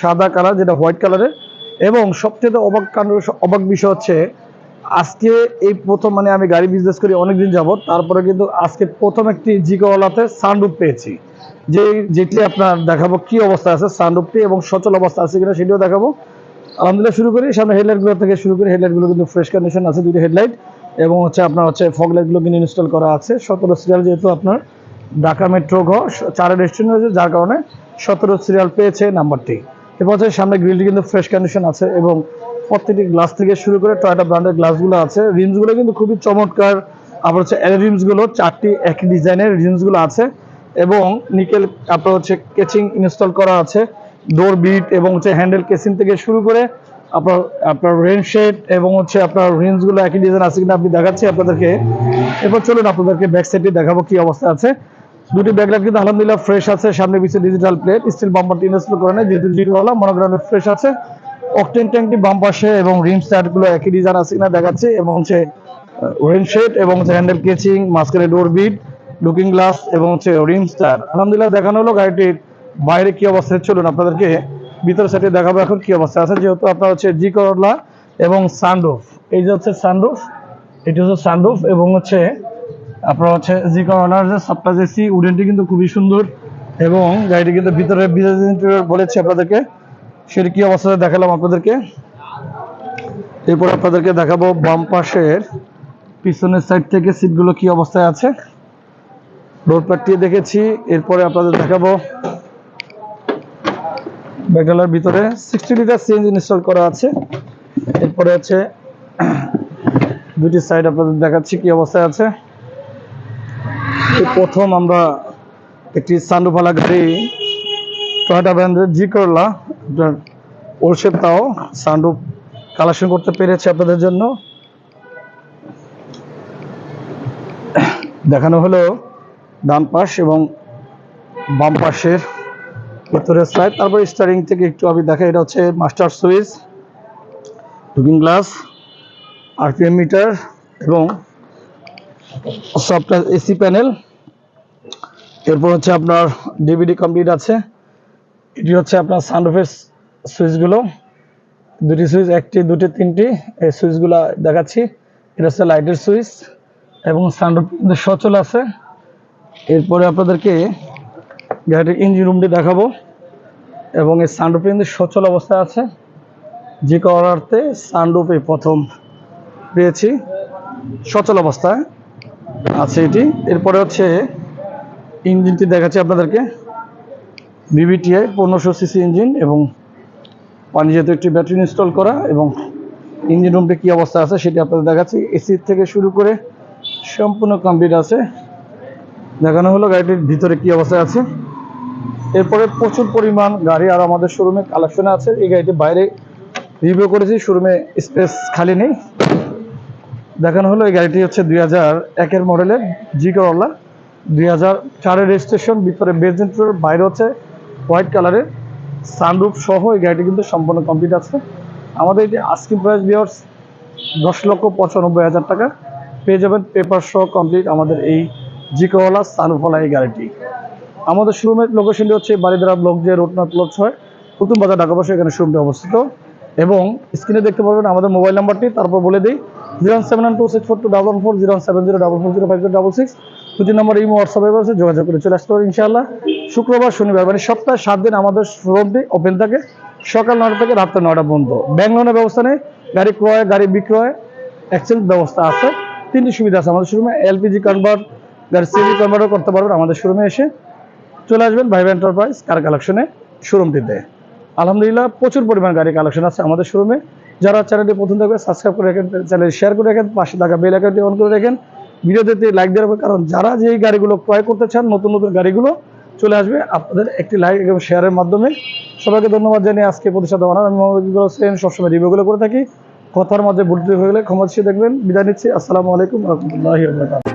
সাদা কালার, যেটা হোয়াইট কালারের। এবং সবচেয়ে অবাক কাণ্ড, অবাক বিষয় হচ্ছে, আজকে এই প্রথম মানে আমি গাড়ি বিজনেস করি অনেকদিন যাবত তারপরে কিন্তু আজকে প্রথম একটি জি করোলাতে সানরুপ পেয়েছি। যে, যেটি আপনার দেখাবো কি অবস্থা আছে সানরুপটি এবং সচল অবস্থা আছে কিনা সেটিও দেখাবো। আলহামদুলিল্লাহ শুরু করি। সামনে হেডলাইটগুলো থেকে শুরু করি। হেডলাইটগুলো কিন্তু ফ্রেশ কন্ডিশন আছে দুটি হেডলাইট এবং হচ্ছে আপনার হচ্ছে ফগ লাইটগুলো কিন্তু ইনস্টল করা আছে। সতেরো সিরিয়াল যেহেতু আপনার ঢাকা মেট্রো ঘ চারের রেস্টুরেন্ট রয়েছে যার কারণে সতেরো সিরিয়াল পেয়েছে নাম্বারটি। এরপর হচ্ছে সামনে গ্রিলটি কিন্তু ফ্রেশ কন্ডিশন আছে এবং প্রত্যেকটি গ্লাস থেকে শুরু করে টয়টা ব্র্যান্ডের গ্লাসগুলো আছে। রিমসগুলো কিন্তু খুবই চমৎকার। আবার হচ্ছে এল রিমসগুলো চারটি একই ডিজাইনের রিমসগুলো আছে এবং নিকেল আপনার হচ্ছে কেচিং ইনস্টল করা আছে। ডোর বিট এবং হচ্ছে হ্যান্ডেল কেসিং থেকে শুরু করে আপনার আপনার রেন শেড এবং হচ্ছে আপনার রেঞ্জগুলো একই ডিজাইন আছে কিনা আপনি দেখাচ্ছি আপনাদেরকে। এরপর চলুন আপনাদেরকে ব্যাক সাইডটি দেখাবো কি অবস্থা আছে। দুটি ব্যাকলাইট কিন্তু আলহামদুলিল্লাহ ফ্রেশ আছে, সামনে পিছিয়ে ডিজিটাল প্লেট স্টিল বাম্পারটি ইনস্টল করে নেই যেহেতু জিরোওয়ালা মনোগ্রামে ফ্রেশ আছে। অকটেন ট্যাঙ্কটি বাম পাশে এবং রিমগুলো একই ডিজাইন আছে কিনা দেখাচ্ছি এবং হচ্ছে রেন শেড এবং হচ্ছে হ্যান্ডেল কেচিং মাঝখানে ডোর বিট লুকিং গ্লাস এবং হচ্ছে রিম স্টার আলহামদুলিল্লাহ দেখানো হলো গাড়িটির বাইরে কি অবস্থায় চলুন আপনাদেরকে ভিতর সাইডে দেখাবো। এখন কি অবস্থা আছে? যেহেতু আপনার হচ্ছে জি করলা এবং সানরুফ। এই যে হচ্ছে সানরুফ, এটি হচ্ছে সানরুফ এবং হচ্ছে আপনার হচ্ছে জি করলার যে সাপ্টাজ এসি উডেনটি কিন্তু খুবই সুন্দর এবং গাড়িটি কিন্তু ভিতরে বলেছি আপনাদেরকে। সেটি কি অবস্থাতে দেখালাম আপনাদেরকে। এরপর আপনাদেরকে দেখাবো বাম পাশের পিছনের সাইড থেকে সিটগুলো কি অবস্থায় আছে। রোড পাটিয়ে দেখেছি। এরপরে আপনাদের দেখাবো ব্যাগডালার ভিতরে সিক্সটি লিটার সিএনজি ইনস্টল করা আছে। এরপরে হচ্ছে দুটি সাইড আপনাদের দেখাচ্ছি কি অবস্থায় আছে। প্রথম আমরা একটি সান্ডুফালা গাড়ি টয়টা ব্র্যান্ডের জি করলা ওরশেপ তাও সান্ডুপ কালেকশন করতে পেরেছে আপনাদের জন্য। দেখানো হলো ডান পাশ এবং বাম পাশের ভেতরের সাইড তারপর স্টারিং থেকে একটু আমি দেখা এটা হচ্ছে master switch looking glass RPM meter এবং সফটওয়্যার এসি প্যানেল এরপর হচ্ছে আপনার ডিভিডি কমপ্লিট আছে। এটি হচ্ছে আপনার সানরুফের সুইচগুলো দুটি সুইচ একটি, দুটি, তিনটি, এই সুইচগুলো দেখাচ্ছি। এটা হচ্ছে লাইটের সুইচ এবং সানরুফ সচল আছে। এরপরে আপনাদেরকে গাড়িটির ইঞ্জিন রুমটি দেখাবো এবং এই সানরুফ কিন্তু সচল অবস্থায় আছে। যে করার্থে সানরুফ প্রথম পেয়েছি। সচল অবস্থায় আছে এটি। এরপরে হচ্ছে ইঞ্জিনটি দেখাচ্ছি আপনাদেরকে। বিবিটিআই পনেরোশো সিসি ইঞ্জিন এবং পানি যেহেতু একটি ব্যাটারি ইনস্টল করা এবং ইঞ্জিন রুমটি কী অবস্থা আছে সেটি আপনাদের দেখাচ্ছি। এসি থেকে শুরু করে সম্পূর্ণ কমপ্লিট আছে। দেখানো হলো গাড়িটির ভিতরে কী অবস্থায় আছে। এরপরে প্রচুর পরিমাণ গাড়ি আর আমাদের শোরুমে কালেকশন আছে। এই গাড়িটি বাইরে রিভিউ করেছি, শোরুমে স্পেস খালি নেই। দেখানো হলো, এই গাড়িটি হচ্ছে দুই হাজার একের মডেলের জি করলা দুই হাজার চারের রেজিস্ট্রেশন ভিতরে বেজেন্টর বাইরে হচ্ছে হোয়াইট কালারের সানরুফ সহ এই গাড়িটি কিন্তু সম্পূর্ণ কমপ্লিট আছে। আমাদের এটি আস্কিং প্রাইস বিয়ার্স দশ লক্ষ পঁচানব্বই হাজার টাকা। পেয়ে যাবেন পেপার সহ কমপ্লিট আমাদের এই জিকোওয়ালা সানরুফওয়ালা এই গাড়িটি। আমাদের শোরুমের লোকেশনটি হচ্ছে বারিদারা ব্লক যে রোড নট ব্লক ছয় নতুন বাজার ঢাকা বসে এখানে শোরুমটি অবস্থিত। এবং স্ক্রিনে দেখতে পারবেন আমাদের মোবাইল নাম্বারটি তারপর বলে দিই zero seven two six four two double four zero seven zero double four zero five zero double six দুটি নম্বর এই হোয়াটসঅ্যাপে আছে যোগাযোগ করে চলে আসতে পারেন ইনশাআল্লাহ। শুক্রবার, শনিবার মানে সপ্তাহে সাত দিন আমাদের শোরুমটি ওপেন থাকে, সকাল নটা থেকে রাত্রে নটা পর্যন্ত। ব্যাংক লোনের ব্যবস্থা নেই, গাড়ি ক্রয়, গাড়ি বিক্রয় এক্সচেঞ্জ ব্যবস্থা আছে। তিনটি সুবিধা আছে আমাদের শোরুমে এলপিজি কনভার্ট গাড়ি সিএনজি কনভার্টও করতে পারবেন আমাদের শোরুমে এসে। চলে আসবেন ভাইভ এন্টারপ্রাইজ কার কালেকশনে শোরুমটিতে। আলহামদুলিল্লাহ প্রচুর পরিমাণ গাড়ি কালেকশন আছে আমাদের শোরুমে। যারা চ্যানেলটি প্রথম থাকবে সাবস্ক্রাইব করে রাখেন চ্যানেল শেয়ার করে রাখেন, পাশে থাকা বেল আইকনটি অন করে রাখেন। ভিডিওতে লাইক দিয়ে রাখবেন কারণ যারা যেই গাড়িগুলো ক্রয় করতে চান, নতুন নতুন গাড়িগুলো চলে আসবে আপনাদের একটি লাইক এবং শেয়ারের মাধ্যমে। সবাইকে ধন্যবাদ জানিয়ে আজকে প্রতিষ্ঠা বানান আমি মোহাম্মদ ইকবাল হোসেন, সবসময় রিভিউগুলো করে থাকি। কথার মধ্যে ভুল হয়ে গেলে ক্ষমা দেখবেন। বিদায় নিচ্ছি। আসসালামু আলাইকুম রহমতুল্লাহ